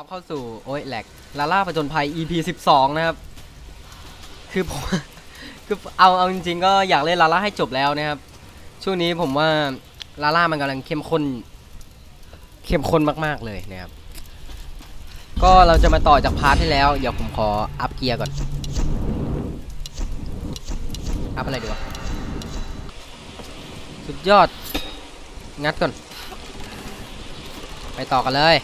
รับเข้าสู่โอ้ยแหลกลาล่าผจญภัย EP 12 นะครับ คือผมคือเอาเอาจริงๆ ก็อยากเล่นลาล่าให้จบแล้วนะครับ ช่วงนี้ผมว่าลาล่ามันกำลังเข้มข้น เข้มข้นมากๆเลยนะครับ ก็เราจะมาต่อจากพาร์ทที่แล้ว เดี๋ยวผมขออัพเกียร์ก่อน อัพอะไรดีวะ สุดยอด งัดก่อน ไปต่อกันเลย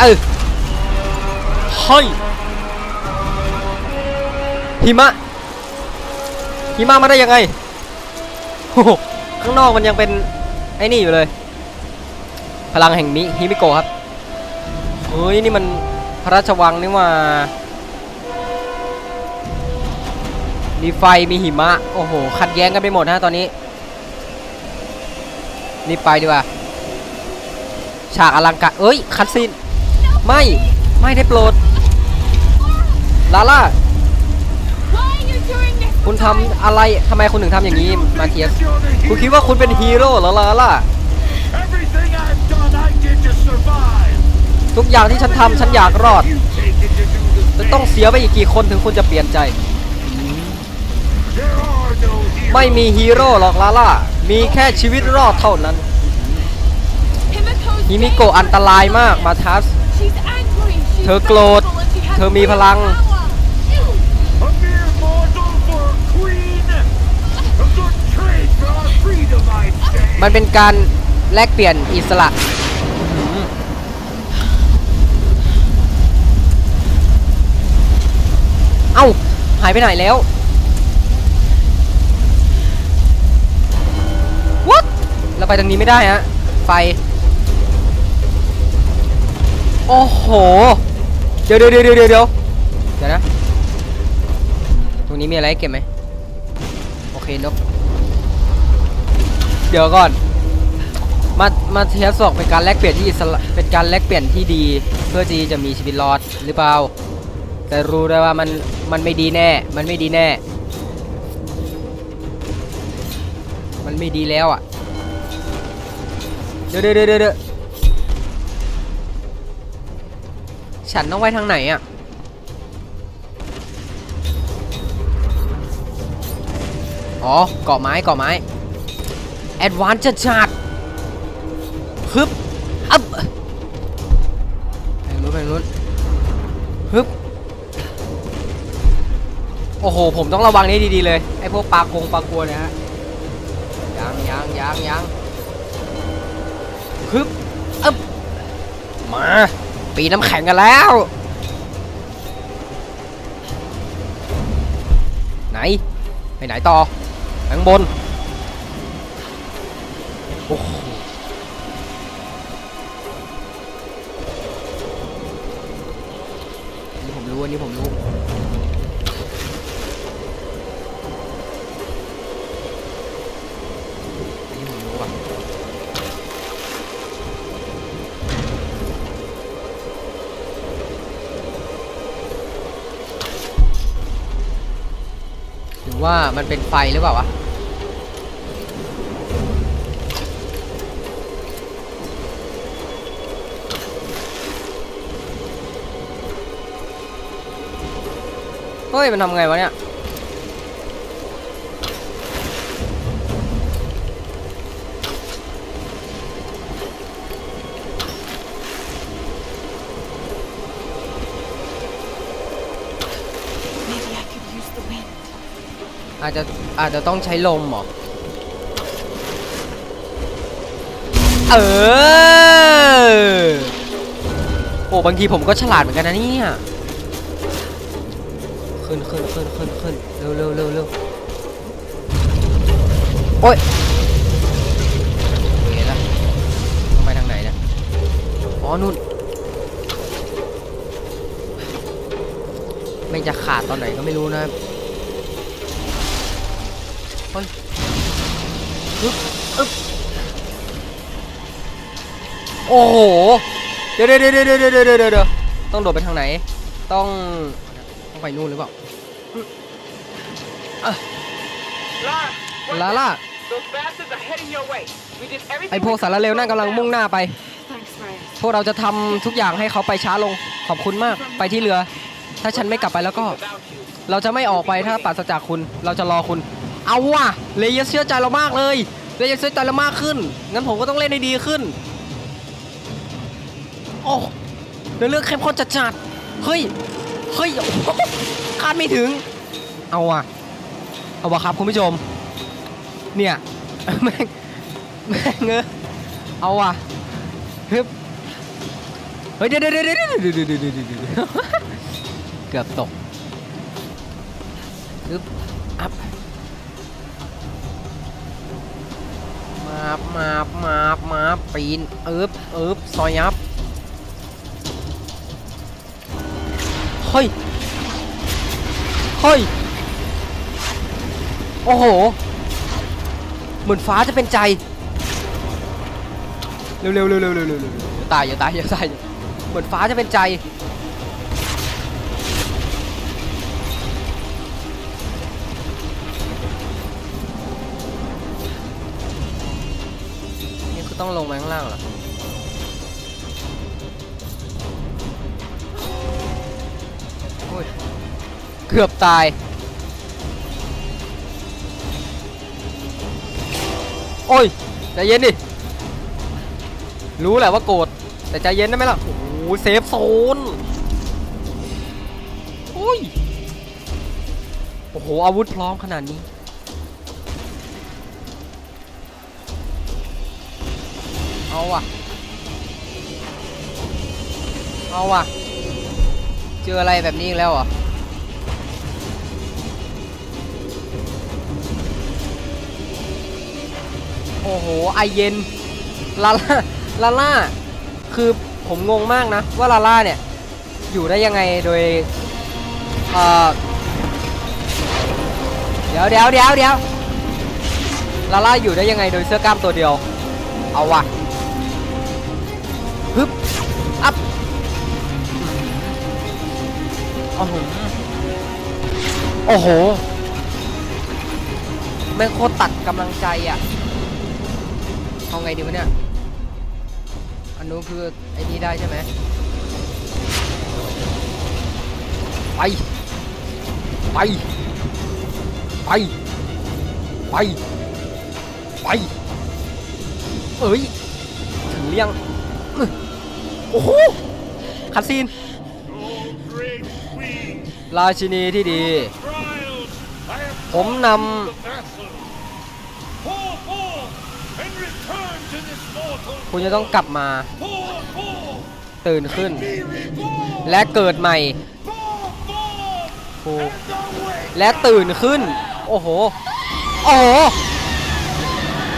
เออเฮ้ยหิมะหิมะมาได้ยังไงโอ้โหข้างนอกมันยังเป็นไอ้นี่อยู่เลย พลังแห่งมิฮิมิโกะครับเฮ้ยนี่มันพระราชวังนี่หว่า มีไฟมีหิมะ โอ้โห ขัดแย้งกันไปหมดนะตอนนี้รีบไปดีกว่า ฉากอลังการเอ้ย คัดซีน ไม่ ไม่ได้โปรด ลาล่า คุณทำอะไรทำไมคุณถึงทำอย่างนี้ มาเทียส คุณคิดว่าคุณเป็นฮีโร่เหรอลาล่า ทุกอย่างที่ฉันทำฉันอยากรอด จะต้องเสียไปอีกกี่คนถึงคุณจะเปลี่ยนใจ ไม่มีฮีโร่หรอกลาล่า มีแค่ชีวิตรอดเท่านั้นฮิมิโกะอันตรายมากมาทัส เธอโกรธ vengeful and she has เธอมีพลัง power. A mere mortal for a queen. A good trade for our freedom, I'd say. มันเป็นการแลกเปลี่ยนอิสระ เอ้า หายไปไหนแล้ว What เราไปทางนี้ไม่ได้ฮะ ไฟ โอ้โห เดี๋ยวเดี๋ยวเดี๋ยวเดี๋ยวเดี๋ยวเดี๋ยวนะ ตรงนี้มีอะไรเก็บไหม โอเคนก เดี๋ยวก่อน มา มาเทสสอกเป็นการแลกเปลี่ยนที่อิสระเป็นการแลกเปลี่ยนที่ดี เพื่อที่จะมีชีวิตรอดหรือเปล่า แต่รู้ได้ว่ามัน มันไม่ดีแน่ มันไม่ดีแน่ มันไม่ดีแล้วอะ เดี๋ยวเดี๋ยวเดี๋ยว ฉันต้องไปทางไหนอะอ๋อเกาะไม้เกาะไม้แอดวานซ์จัดจัดฮึบอัพไปทางนู้นไปทางนู้นฮึบโอ้โห ผมต้องระวังนี้ดีๆเลย ไอพวกปลาคงปลากลัวเนี่ยฮะยังยังยังยังฮึบอัพมา ปีน้ำแข็งกันแล้ว ไหน ไปไหนต่อข้างบน โอ้โห ว่ามันเป็นไฟหรือเปล่าวะเฮ้ย มันทำไงวะเนี่ย อาจจะอาจจะต้องใช้ลมหรอ เออ โอ้บางทีผมก็ฉลาดเหมือนกันนะเนี่ย ขึ้นขึ้นขึ้นขึ้นขึ้นเร็วเร็วเร็วเร็วโอ้ยเห็นละไปทางไหนเนี่ย อ๋อนู่นไม่จะขาดตอนไหนก็ไม่รู้นะ โอ้โห เดี๋ยวเดี๋ยวเดี๋ยวเดี๋ยวเดี๋ยวเดี๋ยต้องโดดไปทางไหน ต้องต้องไปนู่นหรือเปล่าลาล่าไอโพวกสารเลวนั่นกำลังมุ่งหน้าไป พวกเราจะทำทุกอย่างให้เขาไปช้าลง ขอบคุณมาก ไปที่เรือ ถ้าฉันไม่กลับไปแล้วก็ เราจะไม่ออกไปถ้าปราศจากคุณ เราจะรอคุณ เอาว่ะเลเยอร์เชื่อใจเรามากเลยเลเยอร์เชื่อใจเรามากขึ้น งั้นผมก็ต้องเล่นให้ดีขึ้น โอ้เรื่องเข้มข้นจัดๆ เฮ้ย เฮ้ยคาดไม่ถึง เอาว่ะ เอาว่ะครับคุณผู้ชม เนี่ย แม่ง แม่งเออเอาว่ะฮึบเฮ้ยเดี๋ยวเดี๋ยวเดี๋ยวเดี๋ยวเดี๋ยวเดี๋ยวเกือบตกฮึบอัพ มาบมาบมาบมาบปีนเอิบเอิบซอยยับเฮ้ยเฮ้ยโอ้โห เหมือนฟ้าจะเป็นใจ เร็วเร็วเร็วเร็วเร็วเร็วตายอย่าตายอย่าตายเหมือนฟ้าจะเป็นใจ ต้องลงไปข้างล่างเหรอโอ้ยเกือบตาย โอ้ย ใจเย็นดิ รู้แหละว่าโกรธ แต่ใจเย็นได้ไหมล่ะ โอ้โหเซฟโซนโอ้ย โอ้โห อาวุธพร้อมขนาดนี้ เอาว่ะ เอาว่ะ เจออะไรแบบนี้อีกแล้วเหรอะโอ้โห ไอเย็น ลาล่า ลาล่า คือผมงงมากนะ ว่าลาล่าเนี่ย อยู่ได้ยังไงโดย เอ่อ เดี๋ยวเดี๋ยวเดี๋ยวเดี๋ยวลาล่าอยู่ได้ยังไงโดยเสื้อกล้ามตัวเดียว เอาว่ะ อัพโอ้โหโอ้โหแม่โคตรตัดกำลังใจอะเอาไงดีวะเนี่ยอันนู้นคือไอ้นี่ได้ใช่ไหมไปไปไปไปไปเอ้ยถึงเรียง โอ้โหคัดซีน ราชินีที่ดี ผมนำคุณจะต้องกลับมา ตื่นขึ้น และเกิดใหม่ถูกและตื่นขึ้น โอ้โห โอ้โห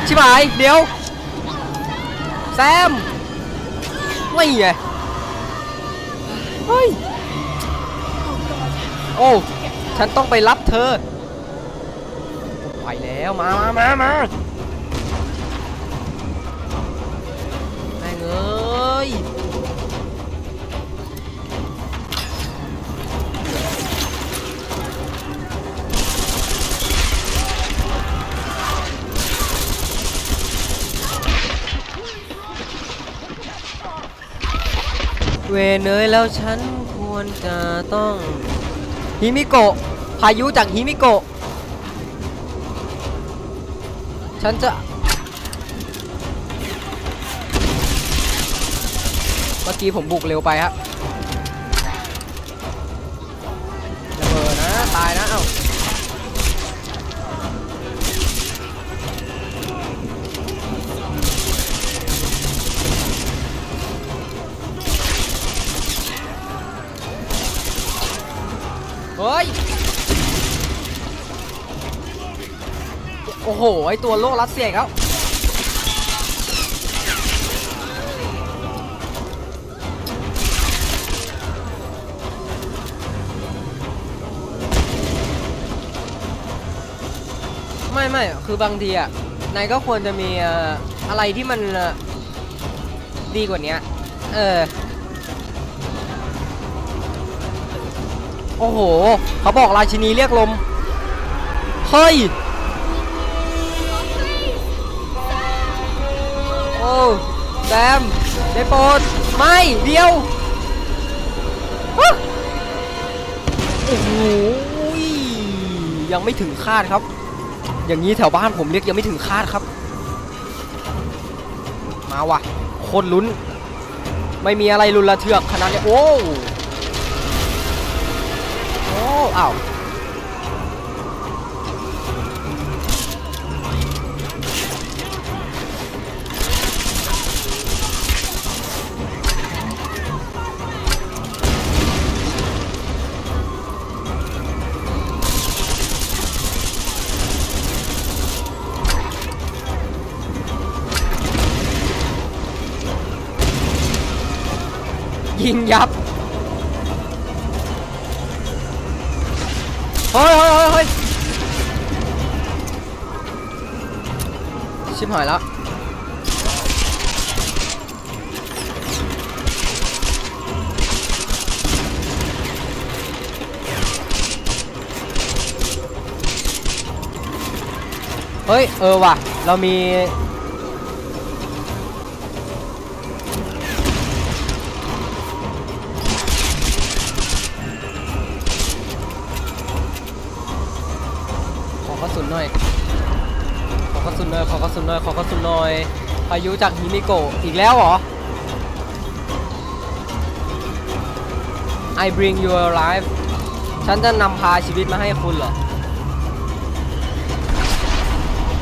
ชิบหาย เดี๋ยว แซม ไม่ไงเฮ้ยโอ้ฉันต้องไปรับเธอ ไปแล้วมามามามาแม่งเอ้ย เวเนยแล้วฉันควรจะต้องฮิมิโกะพายุจากฮิมิโกะฉันจะเมื่อกี้ผมบุกเร็วไปครับระ ฮ้ย โอ้โห ไอตัวโลกรัสเซียอีกแล้วไม่ไม่คือบางทีอะนายก็ควรจะมีอะไรที่มันดีกว่านี้เออ โอ้โห เขาบอกราชินีเรียกลม เฮ้ย โอ้แซมได้โปรดไม่เดียวโอ้โหยังไม่ถึงคาดครับ อย่างนี้แถวบ้านผมเรียกยังไม่ถึงคาดครับ มาว่ะ คนลุ้น ไม่มีอะไรรุนระเทือกขนาดนี้โอ้ โอ้อ้าวยิงยับ เฮ้ยเฮ้ยเฮ้ยเฮ้ยชิบหายแล้วเฮ้ย เออว่ะ เรามี สุนหน่อยขอกระสุนหน่อยขอกระสุนหนพายุจากฮิมิโกะอีกแล้วเหรอ I bring you alive ฉันจะนำพาชีวิตมาให้คุณเหรอ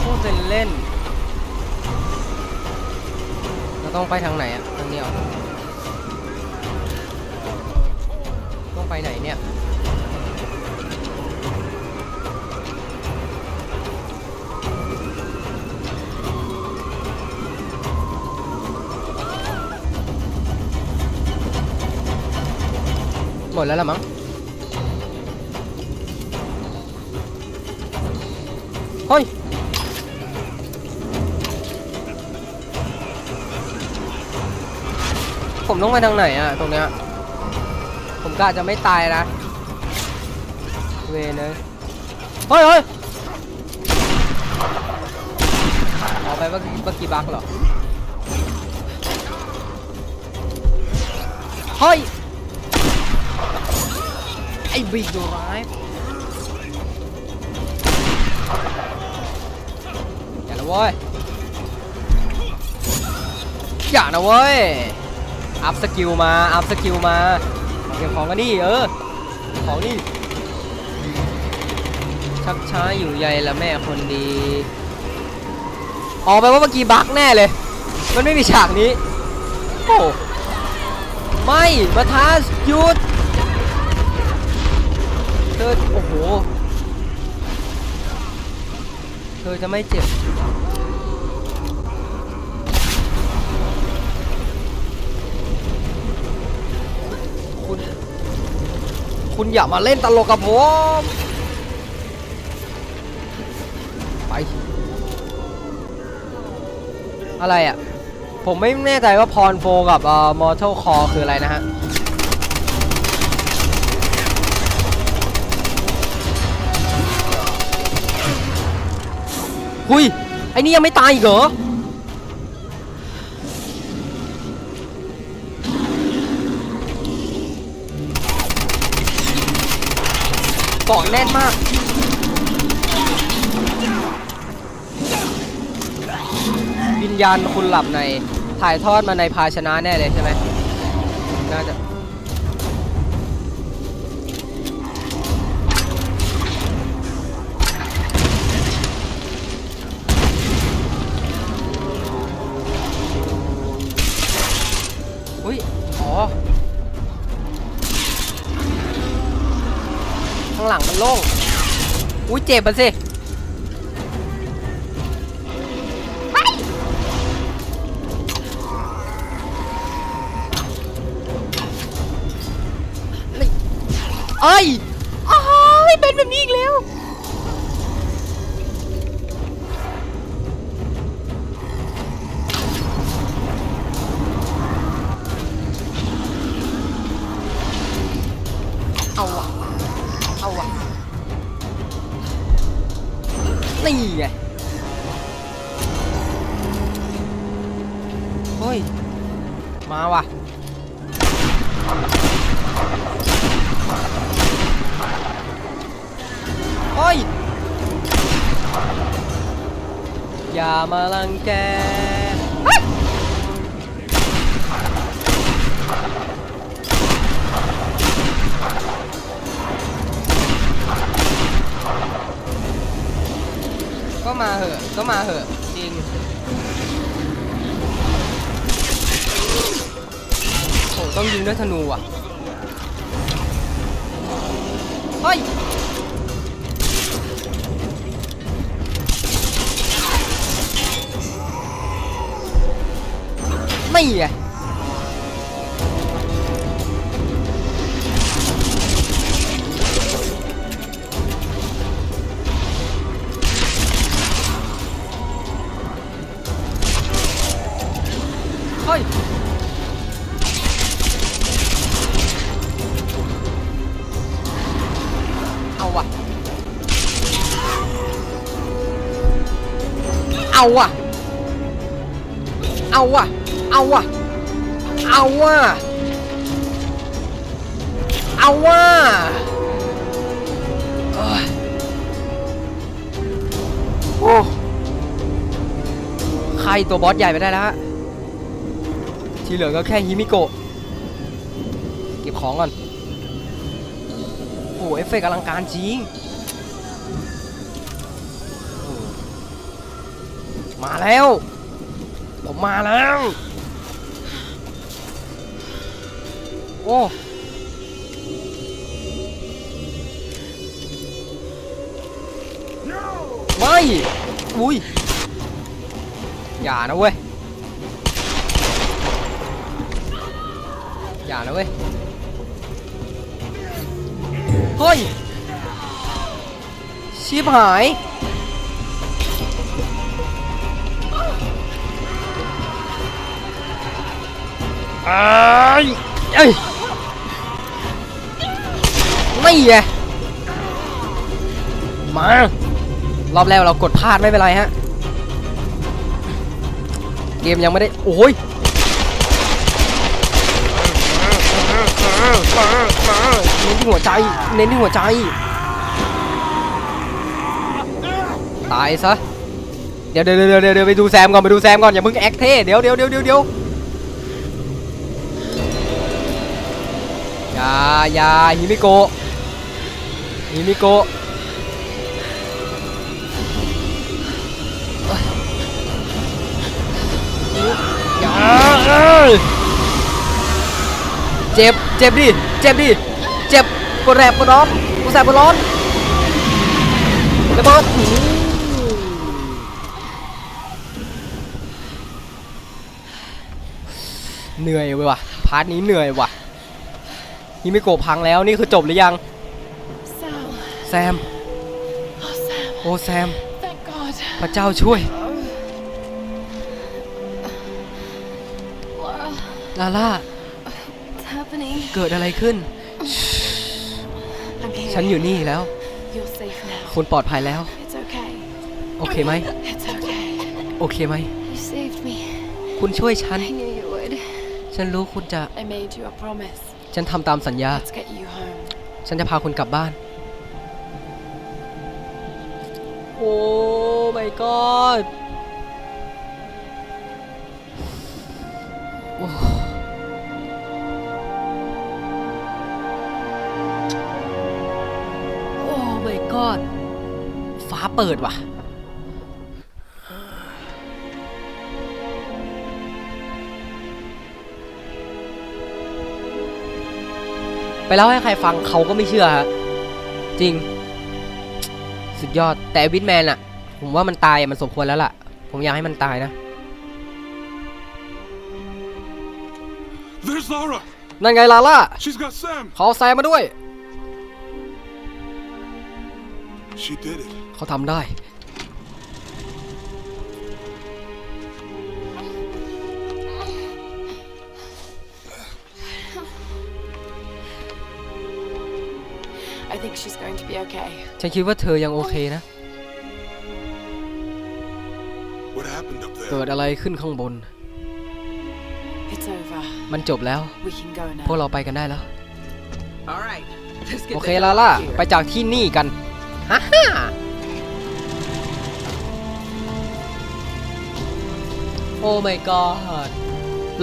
พูดเป็นเล่นเราต้องไปทางไหนอะทางนี้เหรอต้องไปไหนเนี่ย ดแล้วละมั้งเฮ้ยผมต้องไปทางไหนอะตรงเนี้ยผมกะจะไม่ตายนะเวเลยเฮ้ยเฮ้ยเอาไปเมื่อกี้เมื่อกี้บักหรอเฮ้ย ไอ้บิ๊กดูร้ายอย่านะเว้ยอย่านะเว้ย อัพสกิลมา อัพสกิลมา เก็บของกันดิเออ ของนี่ ชักช้าอยู่ใยละแม่คนดีออกไปว่าเมื่อกี้บั๊กแน่เลย มันไม่มีฉากนี้ โอ้ ไม่ มาทาสหยุด ธอโอ้โห เธอจะไม่เจ็บ คุณ คุณอย่ามาเล่นตลกกับผม ไป อะไรอะ ผมไม่แน่ใจว่าพรโฟกับเอ่อมอร์ทัลคอคืออะไรนะฮะ หุยไอ้นี่ยังไม่ตายอีกเหรอเกาะแน่นมาก วิญญาณคุณหลับในถ่ายทอดมาในภาชนะแน่เลยใช่ไหมน่าจะ ข้างหลังมันโล่งอุ้ยเจ็บมันสิเอ้ยอ้าวเป็นแบบนี้อีกแล้ว อย่ามาลังแกก็มาเหอะ ก็มาเหอะ จริงโหต้องยิงด้วยธนูอะ เฮ้ย ไม่ไงเฮ้ยเอาว่ะ เอาว่ะ เอาว่ะ เอาว่ะ เอาว่ะ เอาว่ะโอ้ใครตัวบอสใหญ่ไปได้แล้วฮะ ที่เหลือก็แค่ฮิมิโกะ เก็บของก่อน โอ้เอฟเฟกต์อลังการจริง มาแล้ว ผมมาแล้ว อ้ไม่อุ้ย อย่านะเว้ย อย่านะเว้ย เฮ้ย ชิบหาย อ้ายเอ้ย ไม่ไงมารอบแรกเรากดพลาดไม่เป็นไรฮะ เกมยังไม่ได้ โอ้ยเน้นที่หัวใจ เน้นที่หัวใจ ตายซะ เดี๋ยวเดี๋ยวเดี๋ยวเดี๋ยวเดี๋ยวไปดูแซมก่อนไปดูแซมก่อนอย่าเพิ่งแอคเท่เดี๋ยวเดี๋ยวเดี๋ยวเดี๋ยวเดี๋ยวอย่าอย่าฮิมิโกะ ฮิมิโกะอย่าเอ้ยเจ็บ เจ็บดิ เจ็บดิ เจ็บปวดแสบปวดร้อนปวดแสบปวดร้อนระเบิดอื้อเหนื่อยเว้ยว่ะ พาร์ทนี้เหนื่อยว่ะฮิมิโกะพังแล้วนี่คือจบหรือยัง Sam. แซม Oh, Sam. โอ้แซม Thank God. พระเจ้าช่วย Laura, ลาล่า what's happening? เกิดอะไรขึ้น I'm here. ฉันอยู่นี่แล้ว You're safe now. คุณปลอดภัยแล้ว It's okay. โอเคไหม It's okay. โอเคไหม You saved me. คุณช่วยฉัน I knew you would. ฉันรู้คุณจะ I made you a promise. ฉันทำตามสัญญา Let's get you home. ฉันจะพาคุณกลับบ้าน โอ้ my god โอ้ my god ฟ้าเปิดว่ะไปเล่าให้ใครฟังเขาก็ไม่เชื่อฮะจริง สุดยอดแต่วิทแมนอะผมว่ามันตายอะมันสมควรแล้วล่ะ ผมอยากให้มันตายนะ There's Lara! นั่นไงลาล่า She's got Sam! เขาเอาแซมมาด้วย She did it. เขาทำได้ going to be okay. ฉันคิดว่าเธอยังโอเคนะ What happened up เกิ there? ดอะไรขึ้นข้างบนมันจบแล้ว We can go พวก now. เราไปกันได้แล้ว All right, let's get โอ the เค hell ลา out ล่า of here. ไปจากที่นี่กันฮ่าฮ่าโอ้ my god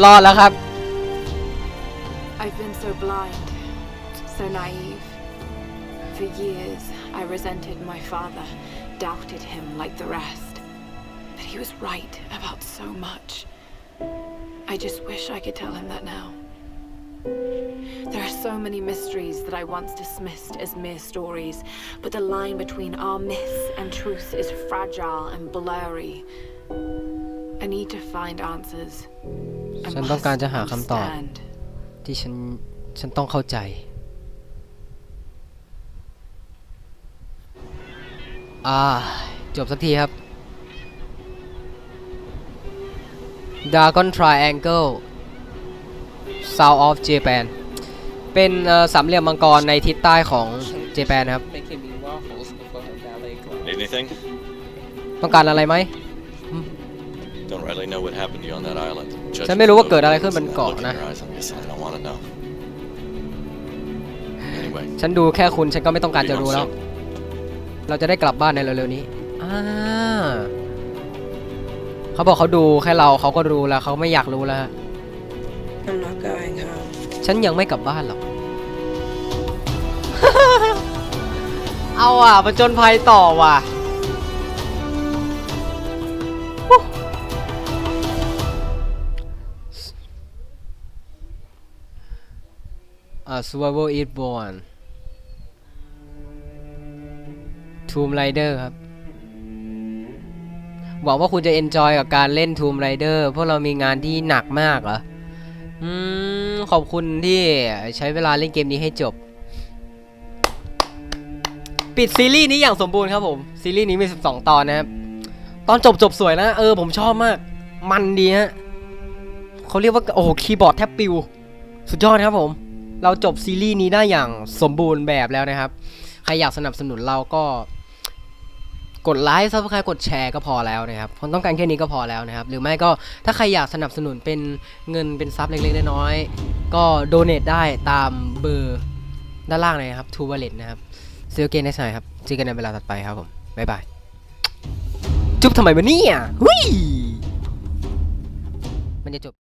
รอดแล้วครับ I've been so blind, so naive. For years, I resented my father, doubted him like the rest. But he was right about so much. I just wish I could tell him that now. There are so many mysteries that I once dismissed as mere stories, but the line between our myths and truth is fragile and blurry. I need to find answers. I ฉันต้องการจะหา must คำตอบ understand. ที่ฉัน ฉันต้องเข้าใจ อ่า จบสักทีครับ Dragon Triangle South of Japan เป็นเอ่อสามเหลี่ยมมังกรในทิศใต้ของเจแปนนะครับ Making me waffles before her ballet class. Need anything? ต้องการอะไรไหม Don't really know what happened to you on that island. Judging ฉันไม่รู้ว่า from เกิดอะไร the ขึ้นบน look in เกาะ your นะ eyes, I'm guessing I don't want to know. Anyway, ฉันดูแค่คุณฉันก็ไม่ต้องการ be จะ home รู้แล้ว soon. เราจะได้กลับบ้านในเร็วๆนี้อ่าเขาบอกเขาดูแค่เราเขาก็รู้แล้วเขาไม่อยากรู้แล้ว I'm not going home. ฉันยังไม่กลับบ้านหรอก เอาอะผจญภัยต่อว่ะฮู้อ่า survival is born Tomb Raider ครับหวังว่าคุณจะ enjoy กับการเล่น Tomb Raider พวกเรามีงานที่หนักมากเหรออืมขอบคุณที่ใช้เวลาเล่นเกมนี้ให้จบ ปิดซีรีส์นี้อย่างสมบูรณ์ครับผม ซีรีส์นี้มี 12 ตอนนะครับ ตอนจบจบสวยนะ เออผมชอบมาก มันดีฮะเขาเรียกว่า โอ้คีย์บอร์ดแทบปิว สุดยอดครับผม เราจบซีรีส์นี้ได้อย่างสมบูรณ์แบบแล้วนะครับ ใครอยากสนับสนุนเราก็ กดไลค์ซับสไครต์กดแชร์ก็พอแล้วนะครับผมต้องการแค่นี้ก็พอแล้วนะครับ หรือไม่ก็ถ้าใครอยากสนับสนุนเป็นเงินเป็นซับเล็กๆน้อยๆก็โดเน a t ได้ตามเบอร์ด้านล่างเลยครับทูว a ล e t นะครับซีโอเกนได้ใช่ครับเจอกันในเวลาถัดไปครับผมบ๊ายบายจุ๊บทำไมวะเนี่ยหุยมันจะจบ